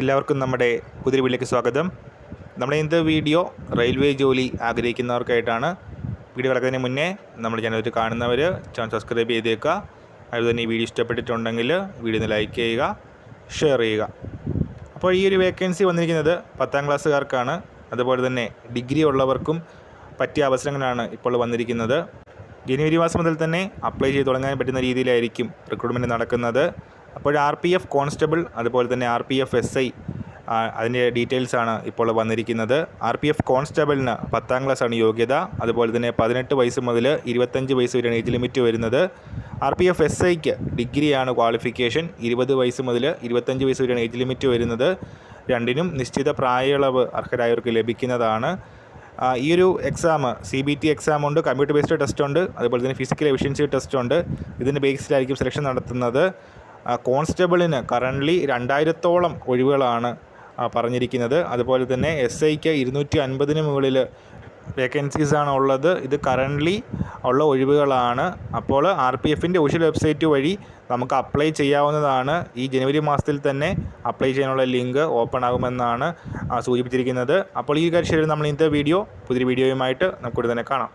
എല്ലാവർക്കും നമ്മുടെ പുതിയ വീട്ടിലേക്ക് സ്വാഗതം. നമ്മുടെ ഇന്നത്തെ വീഡിയോ റെയിൽവേ ജോലി ആഗ്രഹിക്കുന്നവർക്കായിട്ടാണ്. വീഡിയോ കിടക്കുന്നതിന് മുന്നേ നമ്മൾ ചാനൽ കാണുന്നവർ ചാനൽ സബ്സ്ക്രൈബ് ചെയ്തേക്കുക. അതുപോലെ തന്നെ ഈ വീഡിയോ ഇഷ്ടപ്പെട്ടിട്ടുണ്ടെങ്കിൽ വീഡിയോ ഒന്ന് ലൈക്ക് ചെയ്യുക ഷെയർ ചെയ്യുക. അപ്പോൾ ഈ ഒരു വേക്കൻസി വന്നിരിക്കുന്നത് പത്താം ക്ലാസ്സുകാർക്കാണ്. അതുപോലെ തന്നെ ഡിഗ്രി ഉള്ളവർക്കും പറ്റിയ അവസരങ്ങളാണ് ഇപ്പോൾ വന്നിരിക്കുന്നത്. ജനുവരി മാസം മുതൽ തന്നെ അപ്ലൈ ചെയ്ത് തുടങ്ങാൻ പറ്റുന്ന രീതിയിലായിരിക്കും റിക്രൂട്ട്മെന്റ് നടക്കുന്നത്. അപ്പോൾ ആർ പി എഫ് കോൺസ്റ്റബിൾ അതുപോലെ തന്നെ R P F S I അതിന്റെ ഡീറ്റെയിൽസാണ് ഇപ്പോൾ വന്നിരിക്കുന്നത്. ആർ പി എഫ് കോൺസ്റ്റബിളിന് പത്താം ക്ലാസ്സാണ് യോഗ്യത. അതുപോലെ തന്നെ പതിനെട്ട് വയസ്സ് മുതൽ ഇരുപത്തഞ്ച് വയസ്സ് വരെയാണ് ഏജ് ലിമിറ്റ് വരുന്നത്. ആർ പി എഫ് എസ് ഐക്ക് ഡിഗ്രിയാണ് ക്വാളിഫിക്കേഷൻ. ഇരുപത് വയസ്സ് മുതൽ ഇരുപത്തഞ്ച് വയസ്സ് വരെയാണ് ഏജ് ലിമിറ്റ് വരുന്നത്. രണ്ടിനും നിശ്ചിത പ്രായളവ് അർഹരായവർക്ക് ലഭിക്കുന്നതാണ്. ഈ ഒരു exam C B T exam ഉണ്ട് കമ്പ്യൂട്ടർ ബേസ്ഡ് ടെസ്റ്റ് ഉണ്ട് അതുപോലെ തന്നെ ഫിസിക്കൽ എഫിഷ്യൻസി ടെസ്റ്റ് ഉണ്ട്. ഇതിന്റെ ബേസിലായിരിക്കും സെലക്ഷൻ നടത്തുന്നത്. കോൺസ്റ്റബിളിന് കറന്റ്ലി രണ്ടായിരത്തോളം ഒഴിവുകളാണ് പറഞ്ഞിരിക്കുന്നത്. അതുപോലെ തന്നെ എസ് ഐക്ക് ഇരുന്നൂറ്റി അൻപതിന് മുകളിൽ വേക്കൻസീസ് ആണ് ഉള്ളത്. ഇത് കറന്റ്ലി ഉള്ള ഒഴിവുകളാണ്. അപ്പോൾ ആർ പി എഫിന്റെ ഒഫീഷ്യൽ വെബ്സൈറ്റ് വഴി നമുക്ക് അപ്ലൈ ചെയ്യാവുന്നതാണ്. ഈ ജനുവരി മാസത്തിൽ തന്നെ അപ്ലൈ ചെയ്യാനുള്ള ലിങ്ക് ഓപ്പൺ ആകുമെന്നാണ് സൂചിപ്പിച്ചിരിക്കുന്നത്. അപ്പോൾ ഈ കാര്യം നമ്മൾ ഇന്നത്തെ വീഡിയോ പുതിയ വീഡിയോയുമായിട്ട് നമുക്ക് ഉടൻ തന്നെ കാണാം.